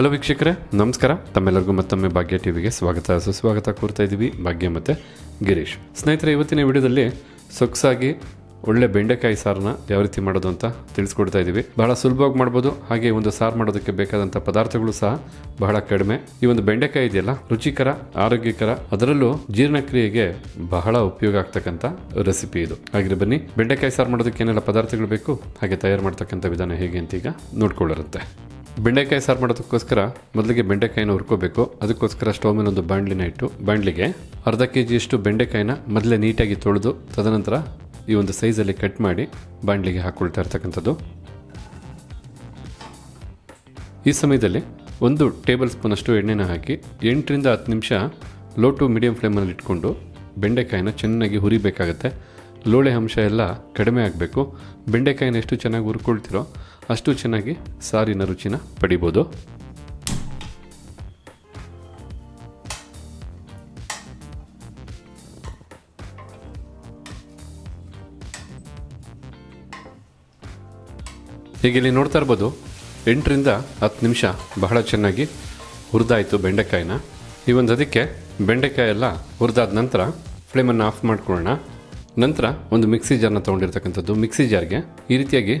Hello ವೀಕ್ಷಕರೇ, ನಮಸ್ಕಾರ. ತಮ್ಮೆಲ್ಲರಿಗೂ ಮತ್ತೊಮ್ಮೆ ಭಾಗ್ಯ ಟಿವಿಗೆ ಸ್ವಾಗತ. ಸುಸ್ವಾಗತ ಕೋರ್ತಾ ಇದ್ದೀವಿ ಭಾಗ್ಯ ಮತ್ತು ಗಿರೀಶ್. ಸ್ನೇಹಿತರೆ, ಇವತ್ತಿನ ವಿಡಿಯೋದಲ್ಲಿ ಸೊಗಸಾಗಿ ಒಳ್ಳೆ ಬೆಂಡೆಕಾಯಿ ಸಾರನ್ನ ಯಾವ ರೀತಿ ಮಾಡೋದು ಅಂತ ತಿಳಿಸ್ಕೊಡ್ತಾ ಇದ್ದೀವಿ. ಬಹಳ ಸುಲಭವಾಗಿ ಮಾಡ್ಬೋದು, ಹಾಗೆ ಒಂದು ಸಾರು ಮಾಡೋದಕ್ಕೆ ಬೇಕಾದಂಥ ಪದಾರ್ಥಗಳು ಸಹ ಬಹಳ ಕಡಿಮೆ. ಈ ಒಂದು ಬೆಂಡೆಕಾಯಿ ಇದೆಯಲ್ಲ, ರುಚಿಕರ, ಆರೋಗ್ಯಕರ, ಅದರಲ್ಲೂ ಜೀರ್ಣಕ್ರಿಯೆಗೆ ಬಹಳ ಉಪಯೋಗ ಆಗ್ತಕ್ಕಂಥ ರೆಸಿಪಿ ಇದು. ಹಾಗೆ ಬನ್ನಿ, ಬೆಂಡೆಕಾಯಿ ಸಾರು ಮಾಡೋದಕ್ಕೆ ಏನೆಲ್ಲ ಪದಾರ್ಥಗಳು ಬೇಕು, ಹಾಗೆ ತಯಾರು ಮಾಡ್ತಕ್ಕಂಥ ವಿಧಾನ ಹೇಗೆ ಅಂತ ಈಗ ನೋಡ್ಕೊಳ್ಳಿರುತ್ತೆ ಬೆಂಡೆಕಾಯಿ ಸಾರು ಮಾಡೋದಕ್ಕೋಸ್ಕರ ಮೊದಲಿಗೆ ಬೆಂಡೆಕಾಯಿನ ಹುರ್ಕೋಬೇಕು. ಅದಕ್ಕೋಸ್ಕರ ಸ್ಟೋವ್ ಮೇಲೆ ಒಂದು ಬಾಣಲಿನ ಇಟ್ಟು ಬಾಣಲಿಗೆ ಅರ್ಧ ಕೆ ಜಿಯಷ್ಟು ಬೆಂಡೆಕಾಯಿನ ಮೊದಲೇ ನೀಟಾಗಿ ತೊಳೆದು, ತದನಂತರ ಈ ಒಂದು ಸೈಜಲ್ಲಿ ಕಟ್ ಮಾಡಿ ಬಾಣಲಿಗೆ ಹಾಕ್ಕೊಳ್ತಾ ಇರ್ತಕ್ಕಂಥದ್ದು. ಈ ಸಮಯದಲ್ಲಿ ಒಂದು ಟೇಬಲ್ ಸ್ಪೂನಷ್ಟು ಎಣ್ಣೆನ ಹಾಕಿ ಎಂಟರಿಂದ ಹತ್ತು ನಿಮಿಷ ಲೋ ಟು ಮೀಡಿಯಂ ಫ್ಲೇಮಲ್ಲಿ ಇಟ್ಕೊಂಡು ಬೆಂಡೆಕಾಯಿನ ಚೆನ್ನಾಗಿ ಹುರಿಬೇಕಾಗತ್ತೆ. ಲೋಳೆ ಅಂಶ ಎಲ್ಲ ಕಡಿಮೆ ಆಗಬೇಕು. ಬೆಂಡೆಕಾಯಿನ ಎಷ್ಟು ಚೆನ್ನಾಗಿ ಹುರ್ಕೊಳ್ತಿರೋ ಅಷ್ಟು ಚೆನ್ನಾಗಿ ಸಾರಿನ ರುಚಿನ ಪಡಿಬೋದು. ಈಗ ಇಲ್ಲಿ ನೋಡ್ತಾ ಇರ್ಬೋದು, ಎಂಟರಿಂದ ಹತ್ತು ನಿಮಿಷ ಬಹಳ ಚೆನ್ನಾಗಿ ಹುರಿದಾಯಿತು ಬೆಂಡೆಕಾಯಿನ. ಈ ಒಂದು ಅದಕ್ಕೆ ಬೆಂಡೆಕಾಯಿ ಎಲ್ಲ ಹುರಿದಾದ ನಂತರ ಫ್ಲೇಮನ್ನು ಆಫ್ ಮಾಡ್ಕೊಳ್ಳೋಣ. ನಂತರ ಒಂದು ಮಿಕ್ಸಿ ಜಾರ್ನ ತೊಗೊಂಡಿರ್ತಕ್ಕಂಥದ್ದು ಮಿಕ್ಸಿ ಜಾರ್ಗೆ ಈ ರೀತಿಯಾಗಿ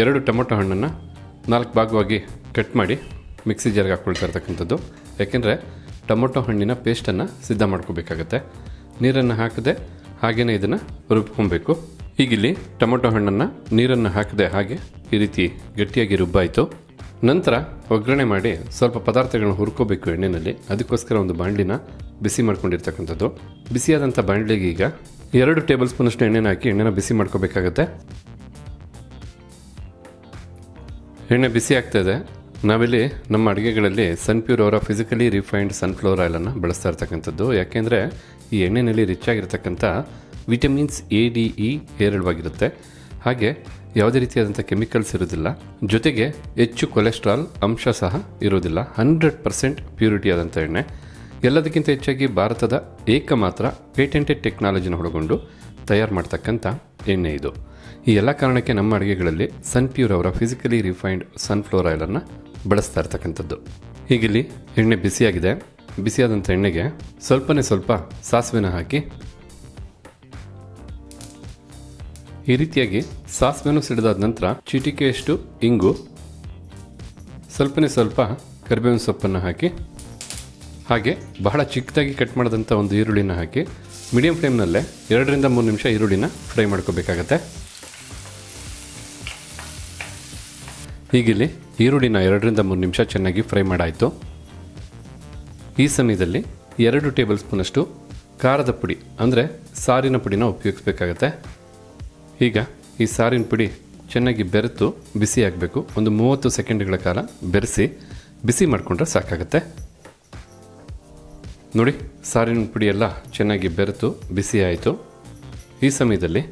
ಎರಡು ಟೊಮೊಟೊ ಹಣ್ಣನ್ನು ನಾಲ್ಕು ಭಾಗವಾಗಿ ಕಟ್ ಮಾಡಿ ಮಿಕ್ಸಿ ಜಾರ್ಗೆ ಹಾಕ್ಕೊಳ್ತಾ ಇರ್ತಕ್ಕಂಥದ್ದು. ಯಾಕೆಂದರೆ ಟೊಮೊಟೊ ಹಣ್ಣಿನ ಪೇಸ್ಟನ್ನು ಸಿದ್ಧ ಮಾಡ್ಕೋಬೇಕಾಗತ್ತೆ. ನೀರನ್ನು ಹಾಕದೆ ಹಾಗೇನೇ ಇದನ್ನು ರುಬ್ಕೊಬೇಕು. ಈಗಿಲ್ಲಿ ಟೊಮೊಟೊ ಹಣ್ಣನ್ನು ನೀರನ್ನು ಹಾಕದೆ ಹಾಗೆ ಈ ರೀತಿ ಗಟ್ಟಿಯಾಗಿ ರುಬ್ಬಾಯಿತು. ನಂತರ ಒಗ್ಗರಣೆ ಮಾಡಿ ಸ್ವಲ್ಪ ಪದಾರ್ಥಗಳನ್ನು ಹುರ್ಕೋಬೇಕು ಎಣ್ಣೆಯಲ್ಲಿ ಅದಕ್ಕೋಸ್ಕರ ಒಂದು ಬಾಣಲಿನ ಬಿಸಿ ಮಾಡ್ಕೊಂಡಿರ್ತಕ್ಕಂಥದ್ದು. ಬಿಸಿಯಾದಂಥ ಬಾಣಲಿಗೆ ಈಗ ಎರಡು ಟೇಬಲ್ ಸ್ಪೂನಷ್ಟು ಎಣ್ಣೆನ ಹಾಕಿ, ಎಣ್ಣೆನ ಬಿಸಿ ಮಾಡ್ಕೋಬೇಕಾಗತ್ತೆ. ಎಣ್ಣೆ ಬಿಸಿ ಆಗ್ತಾ ಇದೆ. ನಾವಿಲ್ಲಿ ನಮ್ಮ ಅಡುಗೆಗಳಲ್ಲಿ ಸನ್ಪ್ಯೂರ್ ಅವರ ಫಿಸಿಕಲಿ ರಿಫೈನ್ಡ್ ಸನ್ಫ್ಲವರ್ ಆಯಿಲನ್ನು ಬಳಸ್ತಾ ಇರ್ತಕ್ಕಂಥದ್ದು. ಯಾಕೆಂದರೆ ಈ ಎಣ್ಣೆಯಲ್ಲಿ ರಿಚ್ ಆಗಿರ್ತಕ್ಕಂಥ ವಿಟಮಿನ್ಸ್ ಎ ಡಿ ಇ ಹೇರಳವಾಗಿರುತ್ತೆ. ಹಾಗೆ ಯಾವುದೇ ರೀತಿಯಾದಂಥ ಕೆಮಿಕಲ್ಸ್ ಇರೋದಿಲ್ಲ ಜೊತೆಗೆ ಹೆಚ್ಚು ಕೊಲೆಸ್ಟ್ರಾಲ್ ಅಂಶ ಸಹ ಇರೋದಿಲ್ಲ ಹಂಡ್ರೆಡ್ ಪರ್ಸೆಂಟ್ ಪ್ಯೂರಿಟಿ ಆದಂಥ ಎಣ್ಣೆ. ಎಲ್ಲದಕ್ಕಿಂತ ಹೆಚ್ಚಾಗಿ ಭಾರತದ ಏಕಮಾತ್ರ ಪೇಟೆಂಟೆಡ್ ಟೆಕ್ನಾಲಜಿನ ಒಳಗೊಂಡು ತಯಾರು ಮಾಡ್ತಕ್ಕಂಥ ಎಣ್ಣೆ ಇದು. ಈ ಎಲ್ಲ ಕಾರಣಕ್ಕೆ ನಮ್ಮ ಅಡುಗೆಗಳಲ್ಲಿ ಸನ್ಪ್ಯೂರ್ ಅವರ ಫಿಸಿಕಲಿ ರಿಫೈನ್ಡ್ ಸನ್ಫ್ಲವರ್ ಆಯಿಲನ್ನು ಬಳಸ್ತಾ ಇರ್ತಕ್ಕಂಥದ್ದು. ಹೀಗಿಲ್ಲಿ ಎಣ್ಣೆ ಬಿಸಿಯಾಗಿದೆ. ಬಿಸಿಯಾದಂಥ ಎಣ್ಣೆಗೆ ಸ್ವಲ್ಪನೇ ಸ್ವಲ್ಪ ಸಾಸಿವೆನ ಹಾಕಿ ಈ ರೀತಿಯಾಗಿ ಸಾಸಿವೆನೂ ಸಿಡಿದಾದ ನಂತರ ಚಿಟಿಕೆಯಷ್ಟು ಇಂಗು, ಸ್ವಲ್ಪನೇ ಸ್ವಲ್ಪ ಕರಿಬೇವಿನ ಸೊಪ್ಪನ್ನು ಹಾಕಿ ಹಾಗೆ ಬಹಳ ಚಿಕ್ಕದಾಗಿ ಕಟ್ ಮಾಡಿದಂಥ ಒಂದು ಈರುಳ್ಳಿನ ಹಾಕಿ ಮೀಡಿಯಂ ಫ್ಲೇಮ್ನಲ್ಲೇ ಎರಡರಿಂದ ಮೂರು ನಿಮಿಷ ಈರುಳ್ಳಿನ ಫ್ರೈ ಮಾಡ್ಕೋಬೇಕಾಗತ್ತೆ. ಹೀಗಿಲ್ಲಿ ಈರುಳ್ಳಿನ ಎರಡರಿಂದ ಮೂರು ನಿಮಿಷ ಚೆನ್ನಾಗಿ ಫ್ರೈ ಮಾಡಾಯಿತು. ಈ ಸಮಯದಲ್ಲಿ ಎರಡು ಟೇಬಲ್ ಸ್ಪೂನಷ್ಟು ಖಾರದ ಪುಡಿ, ಅಂದರೆ ಸಾರಿನ ಪುಡಿನ ಉಪಯೋಗಿಸ್ಬೇಕಾಗತ್ತೆ. ಈಗ ಈ ಸಾರಿನ ಪುಡಿ ಚೆನ್ನಾಗಿ ಬೆರೆತು ಬಿಸಿ ಆಗಬೇಕು. ಒಂದು ಮೂವತ್ತು ಸೆಕೆಂಡ್ಗಳ ಕಾಲ ಬೆರೆಸಿ ಬಿಸಿ ಮಾಡಿಕೊಂಡ್ರೆ ಸಾಕಾಗತ್ತೆ. ನೋಡಿ, ಸಾರಿನ ಪುಡಿ ಎಲ್ಲ ಚೆನ್ನಾಗಿ ಬೆರೆತು, ಬಿಸಿ ಆಯಿತು. ಈ ಸಮಯದಲ್ಲಿ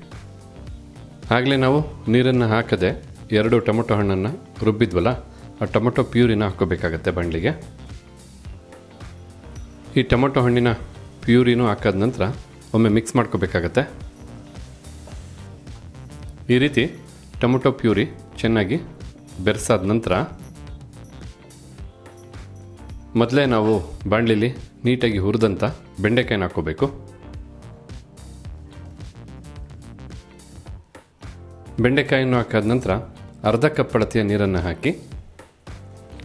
ಆಗಲೇ ನಾವು ನೀರನ್ನು ಹಾಕದೆ ಎರಡು ಟೊಮೊಟೊ ಹಣ್ಣನ್ನು ರುಬ್ಬಿದ್ವಲ್ಲ, ಆ ಟೊಮೊಟೊ ಪ್ಯೂರಿನ ಹಾಕೋಬೇಕಾಗತ್ತೆ ಬಾಣಲಿಗೆ ಈ ಟೊಮೊಟೊ ಹಣ್ಣಿನ ಪ್ಯೂರಿನೂ ಹಾಕಾದ ನಂತರ ಒಮ್ಮೆ ಮಿಕ್ಸ್ ಮಾಡ್ಕೋಬೇಕಾಗತ್ತೆ. ಈ ರೀತಿ ಟೊಮೊಟೊ ಪ್ಯೂರಿ ಚೆನ್ನಾಗಿ ಬೆರೆಸಾದ ನಂತರ ಮೊದಲೇ ನಾವು ಬಾಣಲಿಲಿ ನೀಟಾಗಿ ಹುರಿದಂಥ ಬೆಂಡೆಕಾಯಿನ ಹಾಕ್ಕೋಬೇಕು. ಬೆಂಡೆಕಾಯಿಯನ್ನು ಹಾಕಾದ ನಂತರ ಅರ್ಧ ಕಪ್ ಅಳತೆಯ ನೀರನ್ನು ಹಾಕಿ,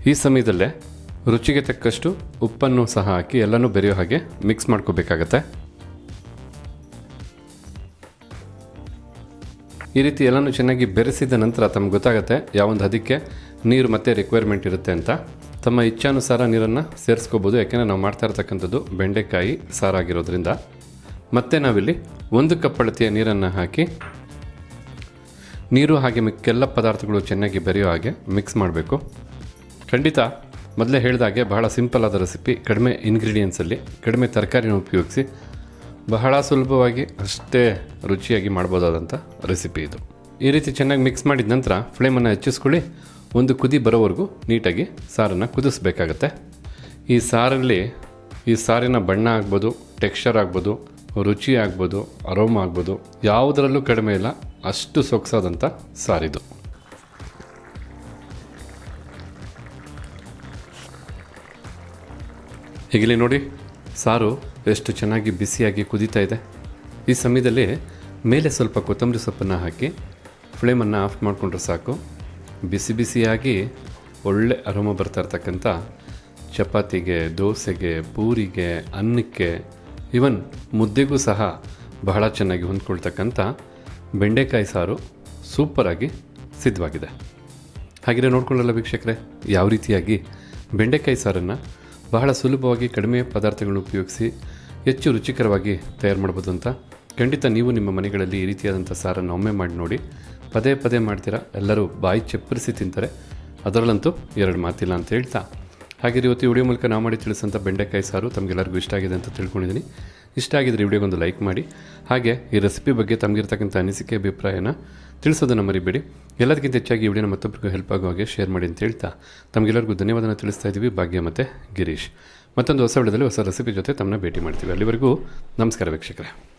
ಈ ಸಮಯದಲ್ಲೇ ರುಚಿಗೆ ತಕ್ಕಷ್ಟು ಉಪ್ಪನ್ನು ಸಹ ಹಾಕಿ ಎಲ್ಲನೂ ಬೆರೆಯೋ ಹಾಗೆ ಮಿಕ್ಸ್ ಮಾಡ್ಕೋಬೇಕಾಗತ್ತೆ. ಈ ರೀತಿ ಎಲ್ಲನೂ ಚೆನ್ನಾಗಿ ಬೆರೆಸಿದ ನಂತರ ತಮ್ಗೆ ಗೊತ್ತಾಗುತ್ತೆ ಯಾವೊಂದು ಅದಕ್ಕೆ ನೀರು ಮತ್ತೆ ರಿಕ್ವೈರ್ಮೆಂಟ್ ಇರುತ್ತೆ ಅಂತ. ತಮ್ಮ ಇಚ್ಛಾನುಸಾರ ನೀರನ್ನು ಸೇರಿಸ್ಕೋಬೋದು. ಯಾಕೆಂದರೆ ನಾವು ಮಾಡ್ತಾ ಇರ್ತಕ್ಕಂಥದ್ದು ಬೆಂಡೆಕಾಯಿ ಸಾರಾಗಿರೋದ್ರಿಂದ ಮತ್ತೆ ನಾವಿಲ್ಲಿ ಒಂದು ಕಪ್ ಅಳತೆಯ ನೀರನ್ನು ಹಾಕಿ, ನೀರು ಹಾಗೆ ಮಿಕ್ಕೆಲ್ಲ ಪದಾರ್ಥಗಳು ಚೆನ್ನಾಗಿ ಬೆರೆಯೋ ಹಾಗೆ ಮಿಕ್ಸ್ ಮಾಡಬೇಕು. ಖಂಡಿತ ಮೊದಲೇ ಹೇಳಿದಾಗೆ ಬಹಳ ಸಿಂಪಲ್ ಆದ ರೆಸಿಪಿ, ಕಡಿಮೆ ಇಂಗ್ರೀಡಿಯೆಂಟ್ಸಲ್ಲಿ ಕಡಿಮೆ ತರಕಾರಿನ ಉಪಯೋಗಿಸಿ ಬಹಳ ಸುಲಭವಾಗಿ ಅಷ್ಟೇ ರುಚಿಯಾಗಿ ಮಾಡ್ಬೋದಾದಂಥ ರೆಸಿಪಿ ಇದು. ಈ ರೀತಿ ಚೆನ್ನಾಗಿ ಮಿಕ್ಸ್ ಮಾಡಿದ ನಂತರ ಫ್ಲೇಮನ್ನು ಹೆಚ್ಚಿಸ್ಕೊಳ್ಳಿ. ಒಂದು ಕುದಿ ಬರೋವರೆಗೂ ನೀಟಾಗಿ ಸಾರನ್ನು ಕುದಿಸ್ಬೇಕಾಗತ್ತೆ. ಈ ಸಾರಲ್ಲಿ ಈ ಸಾರಿನ ಬಣ್ಣ ಆಗ್ಬೋದು ಟೆಕ್ಸ್ಚರ್ ಆಗ್ಬೋದು, ರುಚಿ ಆಗ್ಬೋದು ಅರೋಮ ಆಗ್ಬೋದು, ಯಾವುದರಲ್ಲೂ ಕಡಿಮೆ ಇಲ್ಲ, ಅಷ್ಟು ಸೊಗಸಾದಂಥ ಸಾರಿದು. ಈಗಲೇ ನೋಡಿ, ಸಾರು ಎಷ್ಟು ಚೆನ್ನಾಗಿ ಬಿಸಿಯಾಗಿ ಕುದೀತಾ ಇದೆ. ಈ ಸಮಯದಲ್ಲಿ ಮೇಲೆ ಸ್ವಲ್ಪ ಕೊತ್ತಂಬರಿ ಸೊಪ್ಪನ್ನು ಹಾಕಿ ಫ್ಲೇಮನ್ನು ಆಫ್ ಮಾಡಿಕೊಂಡ್ರೆ ಸಾಕು. ಬಿಸಿ ಬಿಸಿಯಾಗಿ ಒಳ್ಳೆ ಅರೋಮ ಬರ್ತಾ ಇರ್ತಕ್ಕಂಥ ಚಪಾತಿಗೆ, ದೋಸೆಗೆ, ಪೂರಿಗೆ, ಅನ್ನಕ್ಕೆ ಇವನ್ ಮುದ್ದೆಗೂ ಸಹ ಬಹಳ ಚೆನ್ನಾಗಿ ಹೊಂದ್ಕೊಳ್ತಕ್ಕಂಥ ಬೆಂಡೆಕಾಯಿ ಸಾರು ಸೂಪರಾಗಿ ಸಿದ್ಧವಾಗಿದೆ. ಹಾಗೆಯೇ ನೋಡ್ಕೊಳ್ಳಲ್ಲ ವೀಕ್ಷಕರೇ, ಯಾವ ರೀತಿಯಾಗಿ ಬೆಂಡೆಕಾಯಿ ಸಾರನ್ನು ಬಹಳ ಸುಲಭವಾಗಿ ಕಡಿಮೆ ಪದಾರ್ಥಗಳನ್ನು ಉಪಯೋಗಿಸಿ ಹೆಚ್ಚು ರುಚಿಕರವಾಗಿ ತಯಾರು ಮಾಡ್ಬೋದು ಅಂತ ಖಂಡಿತ ನೀವು ನಿಮ್ಮ ಮನೆಗಳಲ್ಲಿ ಈ ರೀತಿಯಾದಂಥ ಸಾರನ್ನು ಒಮ್ಮೆ ಮಾಡಿ ನೋಡಿ ಪದೇ ಪದೇ ಮಾಡ್ತೀರಾ? ಎಲ್ಲರೂ ಬಾಯಿ ಚಪ್ಪರಿಸಿ ತಿಂತಾರೆ. ಅದರಲ್ಲಂತೂ ಎರಡು ಮಾತಿಲ್ಲ ಅಂತ ಹೇಳ್ತಾ. ಹಾಗೆ ಇವತ್ತು ವಿಡಿಯೋ ಮೂಲಕ ನಾವು ಮಾಡಿ ತಿಳಿಸಂಥ ಬೆಂಡೆಕಾಯಿ ಸಾರು ತಮಗೆಲ್ಲರಿಗೂ ಇಷ್ಟ ಆಗಿದೆ ಅಂತ ತಿಳ್ಕೊಂಡಿದ್ದೀನಿ. ಇಷ್ಟ ಆಗಿದ್ರೆ ವಿಡಿಯೋಗೊಂದು ಲೈಕ್ ಮಾಡಿ. ಹಾಗೆ ಈ ರೆಸಿಪಿ ಬಗ್ಗೆ ತಮಗಿರ್ತಕ್ಕಂಥ ಅನಿಸಿಕೆ, ಅಭಿಪ್ರಾಯನ ತಿಳಿಸೋದನ್ನು ಮರಿಬೇಡಿ. ಎಲ್ಲದಕ್ಕಿಂತ ಹೆಚ್ಚಾಗಿ ಈ ವಿಡಿಯೋನ ಮತ್ತೊಬ್ಬರಿಗೂ ಹೆಲ್ಪ್ ಆಗೋ ಹಾಗೆ ಶೇರ್ ಮಾಡಿ ಅಂತ ಹೇಳ್ತಾ. ತಮಗೆಲ್ಲರಿಗೂ ಧನ್ಯವಾದನ ತಿಳಿಸ್ತಾ ಇದ್ದೀವಿ. ಭಾಗ್ಯ ಮತ್ತು ಗಿರೀಶ್. ಮತ್ತೊಂದು ಹೊಸ ವಿಡಿಯೋದಲ್ಲಿ ಹೊಸ ರೆಸಿಪಿ ಜೊತೆ ತಮ್ಮನ್ನ ಭೇಟಿ ಮಾಡ್ತೀವಿ. ಅಲ್ಲಿವರೆಗೂ ನಮಸ್ಕಾರ ವೀಕ್ಷಕರೇ.